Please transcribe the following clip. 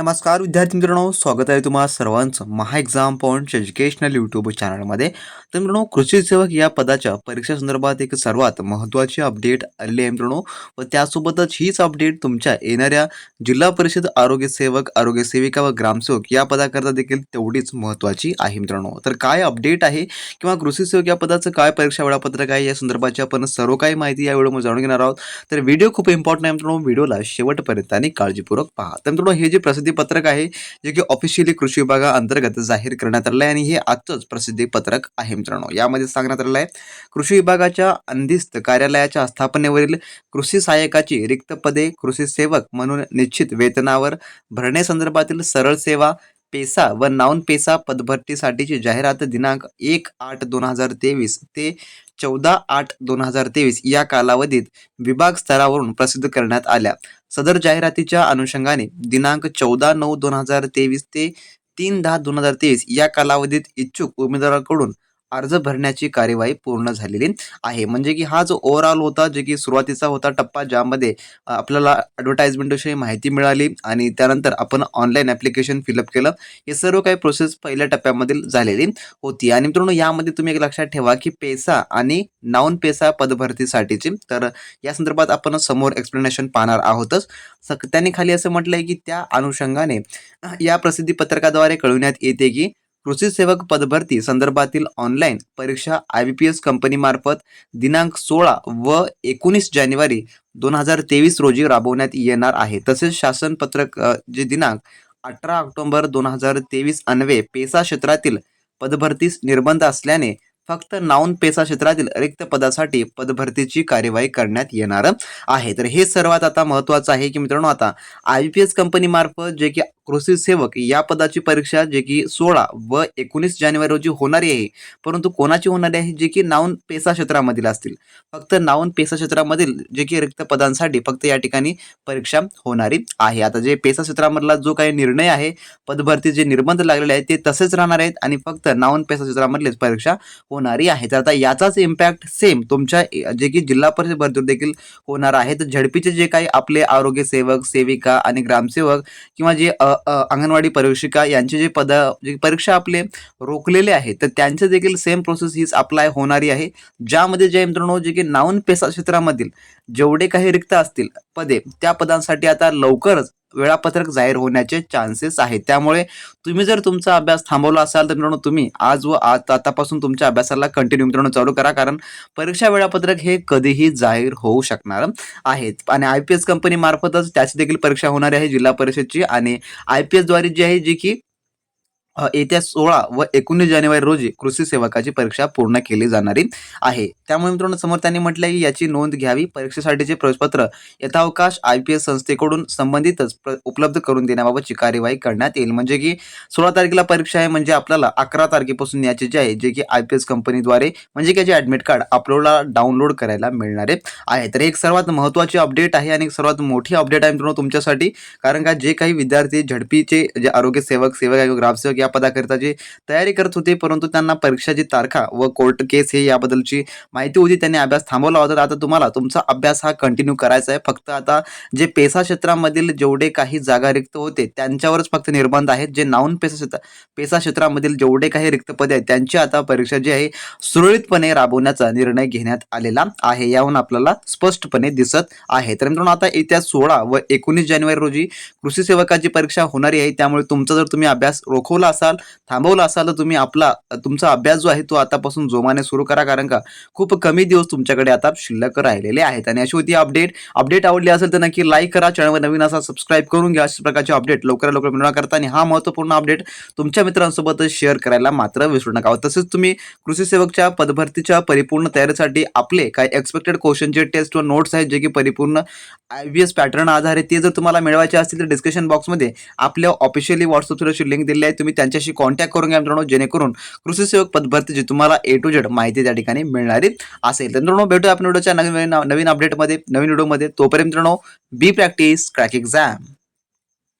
नमस्कार विद्यार्थी मित्रांनो स्वागत आहे तुम्हाला सर्वांचं Maha exam point educational YouTube चॅनलमध्ये तर मित्रांनो कृषी सेवक या पदाच्या परीक्षा संदर्भात एक सर्वात महत्त्वाची अपडेट आलेली आहे मित्रांनो. व त्यासोबतच हीच अपडेट तुमच्या येणाऱ्या जिल्हा परिषद आरोग्य सेवक आरोग्य सेविका व ग्रामसेवक या पदाकरता देखील तेवढीच महत्त्वाची आहे मित्रांनो. तर काय अपडेट आहे किंवा कृषी सेवक या पदाचं काय परीक्षा वेळापत्रक आहे या संदर्भाची आपण सर्व काही माहिती या व्हिडिओमध्ये जाणून घेणार आहोत. तर व्हिडिओ खूप इम्पॉर्टंट आहे मित्रांनो. व्हिडिओला शेवटपर्यंत आणि काळजीपूर्वक पहा. तर मित्रांनो हे जे प्रसिद्ध पत्रक आहे जे की ऑफिशियली कृषी विभागाअंतर्गत जाहीर करण्यात आलं आहे आणि हे आजचंच प्रसिद्धी पत्रक आहे मित्रांनो. यामध्ये सांगण्यात आलं आहे कृषी विभागाच्या अंधिस्त कार्यालयाच्या स्थापनेवरील कृषी सहाय्यकाची रिक्त पदे कृषी सेवक म्हणून निश्चित वेतनावर भरण्यासंदर्भातील सरळ सेवा पेसा व नॉन पेसा पदभरतीसाठीची जाहिरात दिनांक एक आठ दोन हजार तेवीस ते चौदा आठ दोन हजार तेवीस या कालावधीत विभाग स्तरावरून प्रसिद्ध करण्यात आल्या. सदर जाहिरातीच्या अनुषंगाने दिनांक चौदा नऊ दोन हजार तेवीस ते तीन दहा दोन हजार तेवीस या कालावधीत इच्छुक उमेदवाराकडून अर्ज भरण्याची कार्यवाही पूर्ण झालेली आहे. म्हणजे की हा जो ओव्हरऑल होता जे की सुरुवातीचा होता टप्पा ज्यामध्ये आपल्याला ॲडव्हर्टाईजमेंटविषयी माहिती मिळाली आणि त्यानंतर आपण ऑनलाईन ॲप्लिकेशन फिलअप केलं हे सर्व काही प्रोसेस पहिल्या टप्प्यामधील झालेली होती. आणि मित्रांनो यामध्ये तुम्ही एक लक्षात ठेवा की पेसा आणि नॉन पेसा पदभरतीसाठीची तर या संदर्भात आपण समोर एक्सप्लेनेशन पाहणार आहोतच. सक त्यांनी खाली असं म्हटलंय की त्या अनुषंगाने या प्रसिद्धी पत्रकाद्वारे कळविण्यात येते की कृषी सेवक पदभरती संदर्भातील ऑनलाईन परीक्षा आय बी पी एस कंपनीमार्फत दिनांक सोळा व एकोणीस जानेवारी दोन हजार तेवीस रोजी राबवण्यात येणार आहे. तसेच शासन पत्रक जे दिनांक अठरा ऑक्टोबर दोन हजार तेवीस अन्वे पेसा क्षेत्रातील पदभरतीस निर्बंध असल्याने फक्त नाऊन पेसा क्षेत्रातील रिक्त पदासाठी पदभरतीची कार्यवाही करण्यात येणार आहे. तर हे सर्वात आता महत्त्वाचं आहे की मित्रांनो आता आय पी एस कंपनीमार्फत जे की कृषी सेवक या पदाची परीक्षा जे की सोळा व एकोणीस जानेवारी रोजी होणारी आहे. परंतु कोणाची होणारी आहे? जे की नाऊन पेसा क्षेत्रामधील असतील. फक्त नाऊन पेसा क्षेत्रामधील जे की रिक्त पदांसाठी फक्त या ठिकाणी परीक्षा होणारी आहे. आता जे पेसा क्षेत्रामधला जो काही निर्णय आहे पदभरती जे निर्बंध लागलेले आहेत ते तसेच राहणार आहेत आणि फक्त नाऊन पेसा क्षेत्रामधलीच परीक्षा होणारी आहे. तर आता याचाच इम्पॅक्ट सेम तुमच्या जे की जिल्हा परिषद भरतीवर देखील होणार आहे. तर झडपीचे जे काही आपले आरोग्य सेवक सेविका आणि ग्रामसेवक किंवा जे अंगणवाडी परीक्षिका यांचे जे पद जे परीक्षा आपले रोखलेले आहेत तर त्यांचे देखील सेम प्रोसेस हीच अप्लाय होणारी आहे. ज्यामध्ये जे मित्रांनो जे की नाऊन पेसा क्षेत्रामधील जेवढे काही रिक्त असतील पदे त्या पदांसाठी आता लवकरच वेळापत्रक जाहीर होण्याचे चान्सेस आहेत. त्यामुळे तुम्ही जर तुमचा अभ्यास थांबवला असाल तर मित्रांनो तुम्ही आज व आज आतापासून तुमच्या अभ्यासाला कंटिन्यू मित्रांनो चालू करा. कारण परीक्षा वेळापत्रक हे कधीही जाहीर होऊ शकणार आहेत. आणि आय पी एस कंपनीमार्फतच त्याची देखील परीक्षा होणार आहे जिल्हा परिषदची. आणि आय पी एसद्वारे जी आहे जी की येत्या सोळा व एकोणीस जानेवारी रोजी कृषी सेवकाची परीक्षा पूर्ण केली जाणारी आहे. त्यामुळे मित्रांनो समोर त्यांनी म्हटलं की याची नोंद घ्यावी. परीक्षेसाठीचे प्रवेशपत्र यथावकाश आय पी एस संस्थेकडून संबंधितच प्र- उपलब्ध करून देण्याबाबतची कार्यवाही करण्यात येईल. म्हणजे की सोळा तारखेला परीक्षा आहे म्हणजे आपल्याला अकरा तारखेपासून याची जे आहे जे की आय पी एस कंपनीद्वारे म्हणजे की याचे ॲडमिट कार्ड आपल्याला डाउनलोड करायला मिळणारे आहे. तर एक सर्वात महत्त्वाची अपडेट आहे आणि एक सर्वात मोठी अपडेट आहे मित्रांनो तुमच्यासाठी. कारण का जे काही विद्यार्थी झडपीचे जे आरोग्य सेवक सेवक आणि ग्रामसेवक या पदाकरिता जे तयारी करत होते परंतु त्यांना परीक्षाची तारखा व कोर्ट केस हे याबद्दलची माहिती होती. त्यांनी अभ्यास थांबवला होता. तर आता तुम्हाला तुमचा अभ्यास हा कंटिन्यू करायचा आहे. फक्त आता जे पेसा क्षेत्रामधील जेवढे काही जागा रिक्त होते त्यांच्यावरच फक्त निर्बंध आहेत. जे नाऊन पेसा क्षेत्र पेसा क्षेत्रामधील जेवढे काही रिक्त पदे आहेत त्यांची आता परीक्षा जी आहे सुरळीतपणे राबवण्याचा निर्णय घेण्यात आलेला आहे. याहून आपल्याला स्पष्टपणे दिसत आहे. तर मित्रांनो आता येत्या सोळा व एकोणीस जानेवारी रोजी कृषी सेवकाची परीक्षा होणारी आहे. त्यामुळे तुमचा जर तुम्ही अभ्यास रोखवला असाल थांबवला असाल तर तुम्ही आपला तुमचा अभ्यास जो आहे तो आतापासून जोमाने सुरू करा. कारण का खूप कमी दिवस तुमच्याकडे आता शिल्लक राहिलेले आहेत. आणि अशी होती अपडेट. अपडेट आवडली असेल तर नक्की लाईक करा. चॅनलवर नवीन असा सबस्क्राईब करून घ्या. अशा प्रकारचे अपडेट लवकरात लवकर मिळवण्याकरता आणि हा महत्त्वपूर्ण अपडेट तुमच्या मित्रांसोबत शेअर करायला मात्र विसरू नका. तसेच तुम्ही कृषी सेवकच्या पदभरतीच्या परिपूर्ण तयारीसाठी आपले काही एक्सपेक्टेड क्वेश्चनचे टेस्ट व नोट्स आहेत जे की परिपूर्ण आय व्ही एस पॅटर्न आधारित ते जर तुम्हाला मिळवायचे असतील तर डिस्क्रिप्शन बॉक्समध्ये आपल्या ऑफिशियली व्हॉट्सअप सुरक्षित लिंक दिली आहे. तुम्ही त्यांच्याशी कॉन्टॅक्ट करून घ्या मित्रांनो जेणेकरून कृषी सेवक पदभरतीची तुम्हाला ए टू जेड माहिती त्या ठिकाणी मिळणारी असेल तर मित्रांनो भेटूया आपण व्हिडिओच्या नवीन नवीन अपडेटमध्ये नवीन व्हिडिओमध्ये. तोपर्यंत मित्रांनो बी प्रॅक्टिस क्रॅक एक्झाम